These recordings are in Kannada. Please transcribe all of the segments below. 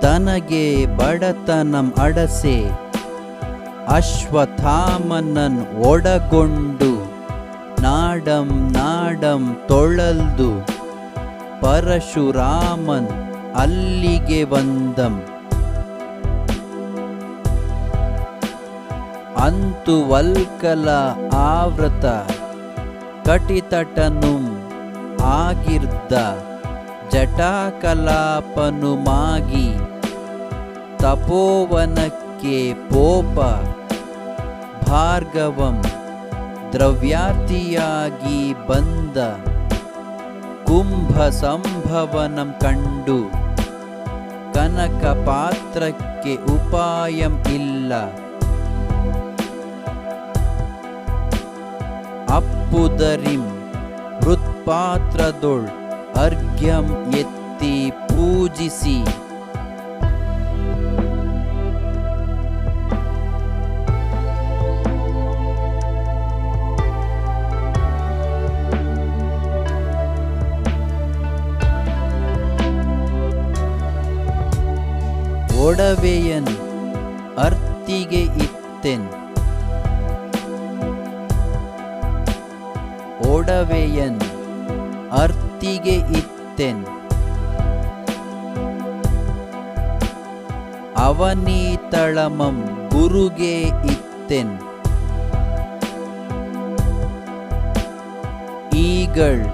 ತನಗೆ ಬಡತನಂ ಅಡಸೆ. ಅಶ್ವಥಾಮನನ್ ಒಡಗೊಂಡು. ನಾಡಂ ನಾಡಂ ತೊಳಲ್ದು. ಪರಶುರಾಮನ್ ಅಲ್ಲಿಗೆ ಬಂದಂ. ಅಂತು ವಲ್ಕಲ ಆವೃತ ಕಟಿತಟನು ಆಗಿರ್ದ. ಜಟಾಕಲಾಪನುಮಾಗಿ ತಪೋವನಕ್ಕೆ ಪೋಪ. ಭಾರ್ಗವಂ ದ್ರವ್ಯಾತಿಯಾಗಿ ಬಂದ ಕುಂಭ ಸಂಭವನಂ ಕಂಡು ಕನಕ ಪಾತ್ರಕ್ಕೆ ಉಪಾಯಂ ಇಲ್ಲ. ಅಪ್ಪುದರಿಂ ಹೃತ್ಪಾತ್ರದೊಳ್ ಅರ್ಘ್ಯಂ ಎತ್ತಿ ಪೂಜಿಸಿ. ಒಡವೆಯನ್ ಅರ್ತಿಗೆ ಇತ್ತೆನ್. ಒಡವೆಯನ್ ಅರ್ತಿಗೆ ಇತ್ತೆನ್. ಅವನೀತಳಮಂ ಗುರುಗೆ ಇತ್ತೆನ್. ಈಗಳ್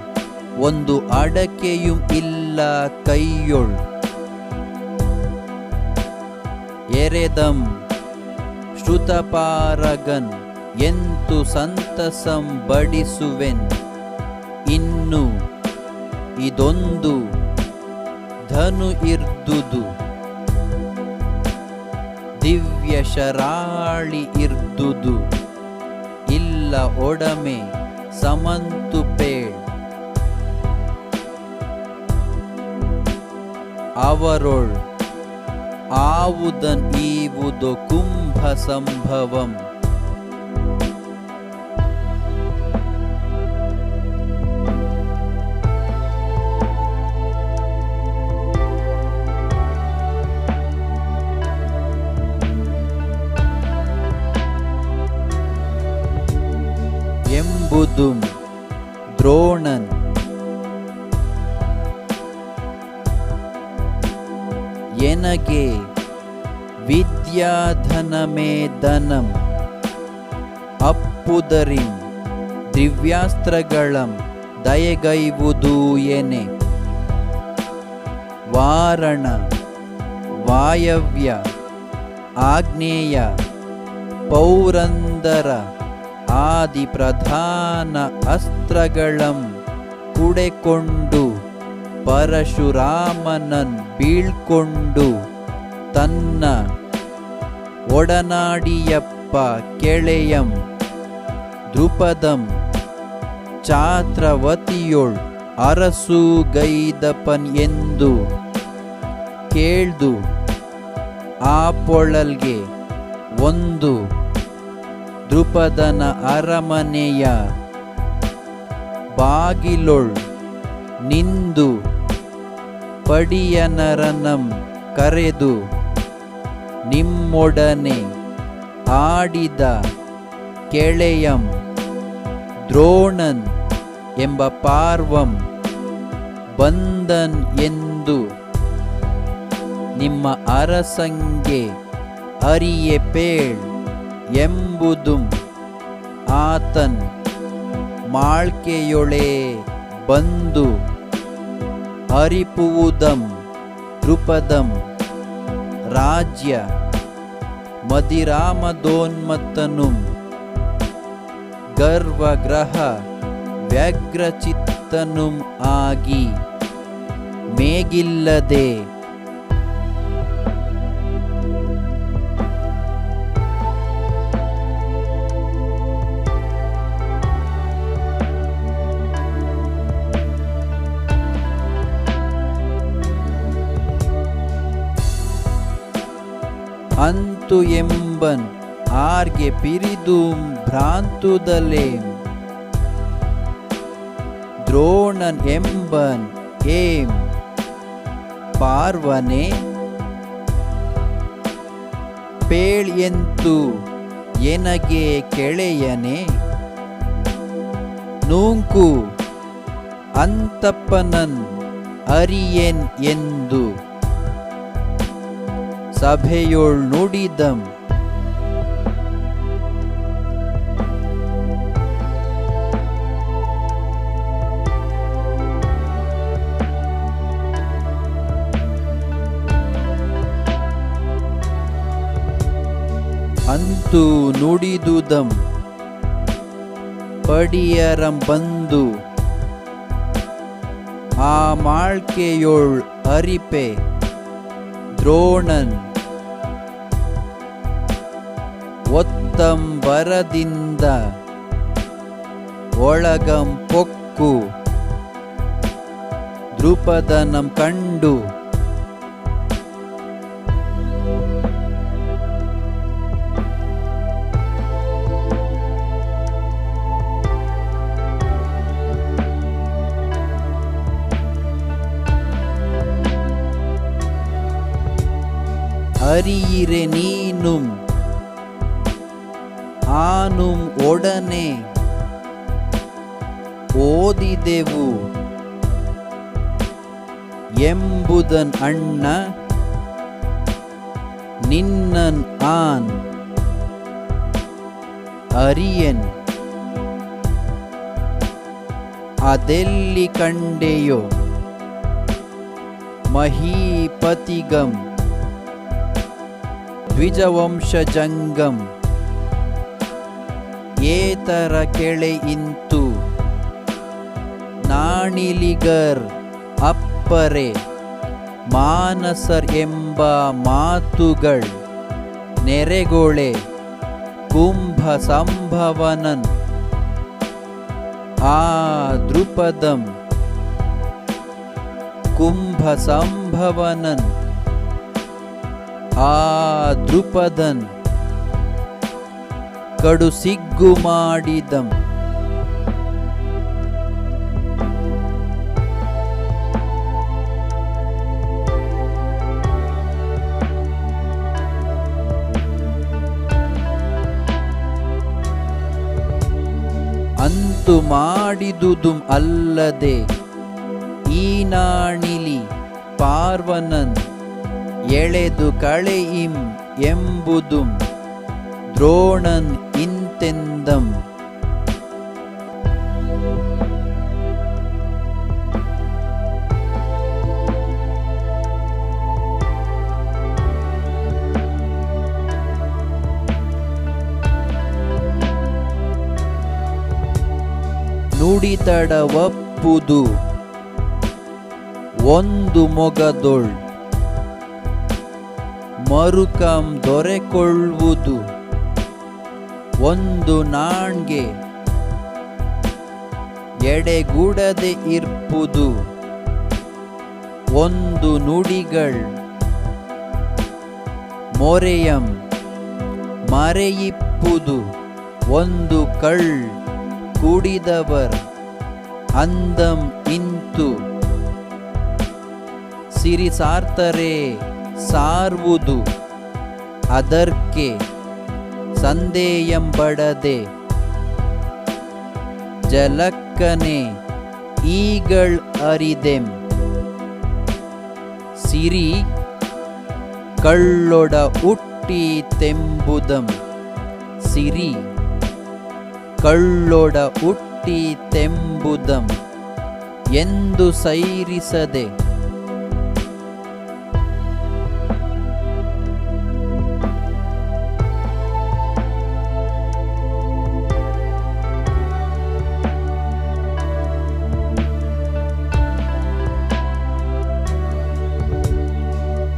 ಒಂದು ಅಡಕೆಯು ಇಲ್ಲ ಕೈಯೊಳ್. ಎರೆದಂ ಶ್ರುತಪಾರಗನ್ ಎಂತು ಸಂತಸಂ ಬಡಿಸುವೆನ್. ಇನ್ನು ಇದೊಂದು ಧನು ಇರ್ದುದು. ದಿವ್ಯ ಶರಾಳಿ ಇರ್ದುದು. ಇಲ್ಲ ಒಡಮೆ ಸಮಂತು ಪೇಳ್. ಅವರೊಳ್ ಆವುದನ್ ಈವುದು ಕುಂಭ ಸಂಭವಂ. ಎಂಬುದುಂ ದ್ರೋಣನ್. ಎನಗೆ ವಿದ್ಯಾಧನಮೇ ದನಂ ಅಪ್ಪುದರಿಂ ದಿವ್ಯಾಸ್ತ್ರಗಳಂ ದಯಗೈವುದು ಎನೆ. ವಾರಣ ವಾಯವ್ಯ ಆಗ್ನೇಯ ಪೌರಂದರ. ಆದಿ ಪ್ರಧಾನ ಅಸ್ತ್ರಗಳಂ ಕುಡೆಕೊಂಡು ಪರಶುರಾಮನನ್ ಬೀಳ್ಕೊಂಡು ತನ್ನ ಒಡನಾಡಿಯಪ್ಪ ಕೆಳೆಯಂ ದೃಪದಂ ಚಾತ್ರವತಿಯೊಳ್ ಅರಸುಗೈದಪನ್ ಎಂದು ಕೇಳ್ದು ಆ ಪೊಳಲ್ಗೆ ಒಂದು ದೃಪದನ ಅರಮನೆಯ ಬಾಗಿಲೊಳ್ ನಿಂದು ಪಡಿಯನರನಂ ಕರೆದು ನಿಮ್ಮೊಡನೆ ಆಡಿದ ಕೆಳೆಯಂ ದ್ರೋಣನ್ ಎಂಬ ಪಾರ್ವಂ ಬಂದನ್ ಎಂದು ನಿಮ್ಮ ಅರಸಂಗೆ ಅರಿಯೆ ಪೇಳ್ ಎಂಬುದುಂ ಆತನ್ ಮಾಳ್ಕೆಯೊಳೆ ಬಂದು ಹರಿಪುವುದಂ ದೃಪದಂ ರಾಜ್ಯ ಮದಿರಾಮದೋನ್ಮತ್ತನುಂ ಗರ್ವಗ್ರಹ ವ್ಯಗ್ರಚಿತ್ತನುಂ ಆಗಿ ಮೇಗಿಲ್ಲದೆ ಆರ್ಗೆ ಪಿರಿದು ಭ್ರಾಂತುದಲೆ? ದ್ರೋಣನ್ ಎಂಬನ್ ಏಂ ಪಾರ್ವನೆ? ಪೇಳ್ ಎಂತು ಎನಗೆ ಕೆಳೆಯನೆ? ನೂಂಕು ಅಂತಪ್ಪನನ್ ಅರಿಯೆನ್ ಎಂದು ಸಭೆಯೊಳ್ ನುಡಿದಂ ಅಂತೂ ನುಡಿದುದಂ. ಪಡಿಯರಂ ಬಂದು ಆ ಮಾಳ್ಕೆಯೋಳ್ ಅರಿಪೆ ದ್ರೋಣನ್. ಒತ್ತಂ ಬರದಿಂದ ಒಳಗಂ ಪೊಕ್ಕು. ದೃಪದನಂ ಕಂಡು அறியிரே நீனும் ஆனும் ಒಡನೆ ಓದಿದೆವು ಎಂಬುದನ್ ಅಣ್ಣ ನಿನ್ನನ್ ಆನ್ ಅರಿಯನ್ ಅದೆಲ್ಲಿ ಕಂಡೆಯೋ ಮಹೀಪತಿಗಂ ದ್ವಿಜವಂಶಜಂಗಂ ಏತರ ಕೆಳೆ ಇಂತು ನಾಣಿಲಿಗರ್ ಅಪ್ಪರೆ ಮಾನಸರ್ ಎಂಬ ಮಾತುಗಳ್ ನೆರೆಗೊಳೆ ಕುಂಭ ಸಂಭವನನ್ ಆ ದೃಪದಂ ಕುಂಭ ಸಂಭವನನ್ ಆ ದೃಪದನ್ ಕಡು ಸಿಗ್ಗು ಮಾಡಿದಂ. ಅಂತು ಮಾಡಿದುದು ಅಲ್ಲದೆ ಈ ನಾಣಿಲಿ ಪಾರ್ವನನ್ ಎಳೆದು ಕಳೆಯಿಂ ಎಂಬುದುಂ ದ್ರೋಣನ್ ಇಂತೆಂದಂ. ನುಡಿತಡವಪ್ಪುದು ಒಂದು ಮೊಗದೊಳ್ ಮರುಕಂ ದೊರೆಕೊಳ್ಳುವುದು ಒಂದು ನಾಣ್ಗೆ ಎಡೆಗೂಡದೆ ಇರ್ಪುದು. ಒಂದು ನುಡಿಗಳ್ ಮೊರೆಯಂ ಮರೆಯಿಪ್ಪುದು. ಒಂದು ಕಳ್ ಕುಡಿದವರ್ ಅಂದಂ ಇಂತು. ಸಿರಿ ಸಾರ್ತರೆ ಸಾರ್ವುದು. ಅದರ್ಕೆ ಸಂದೇಯಂಬಡದೆ. ಜಲಕ್ಕನೆ ಈಗಳ್ ಅರಿದೆಂ. ಸಿರಿ ಕಳ್ಳೊಡ ಹುಟ್ಟಿ ತೆಂಬುದಂ. ಸಿರಿ ಕಳ್ಳೊಡ ಉಟ್ಟಿ ತೆಂಬುದಂ. ಎಂದು ಸೈರಿಸದೆ.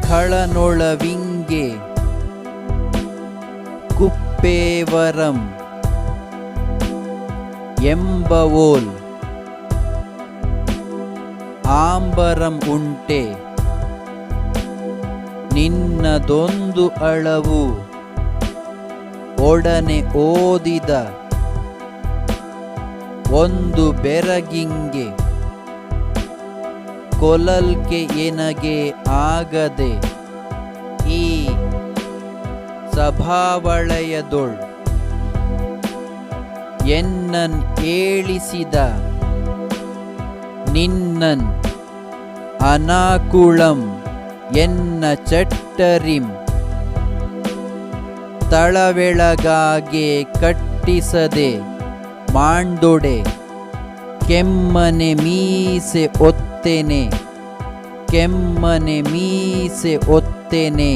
ಖಳನೊಳವಿಂಗೆ ಕುಪ್ಪೇವರಂ ಎಂಬವೋಲ್ ಆಂಬರಂ ಉಂಟೆ. ನಿನ್ನದೊಂದು ಅಳವು ಒಡನೆ ಓದಿದ ಒಂದು ಬೆರಗಿಂಗೆ. ಕೊಲಲ್ಕೆ ಎನಗೆ ಆಗದೆ ಈ ಸಭಾವಳಯದೊಳ್ ಎನ್ನನ್ ಏಳಿಸಿದ ನಿನ್ನನ್ ಅನಾಕುಳಂ ಎನ್ನ ಚಟ್ಟರಿಂ ತಳವೆಳಗಾಗೆ ಕಟ್ಟಿಸದೆ ಮಾಂಡೊಡೆ ಕೆಮ್ಮನೆ ಮೀಸೆ ಒತ್ತೆನೆ ಕೆಮ್ಮನೆ ಮೀಸೆ ಒತ್ತೆನೆ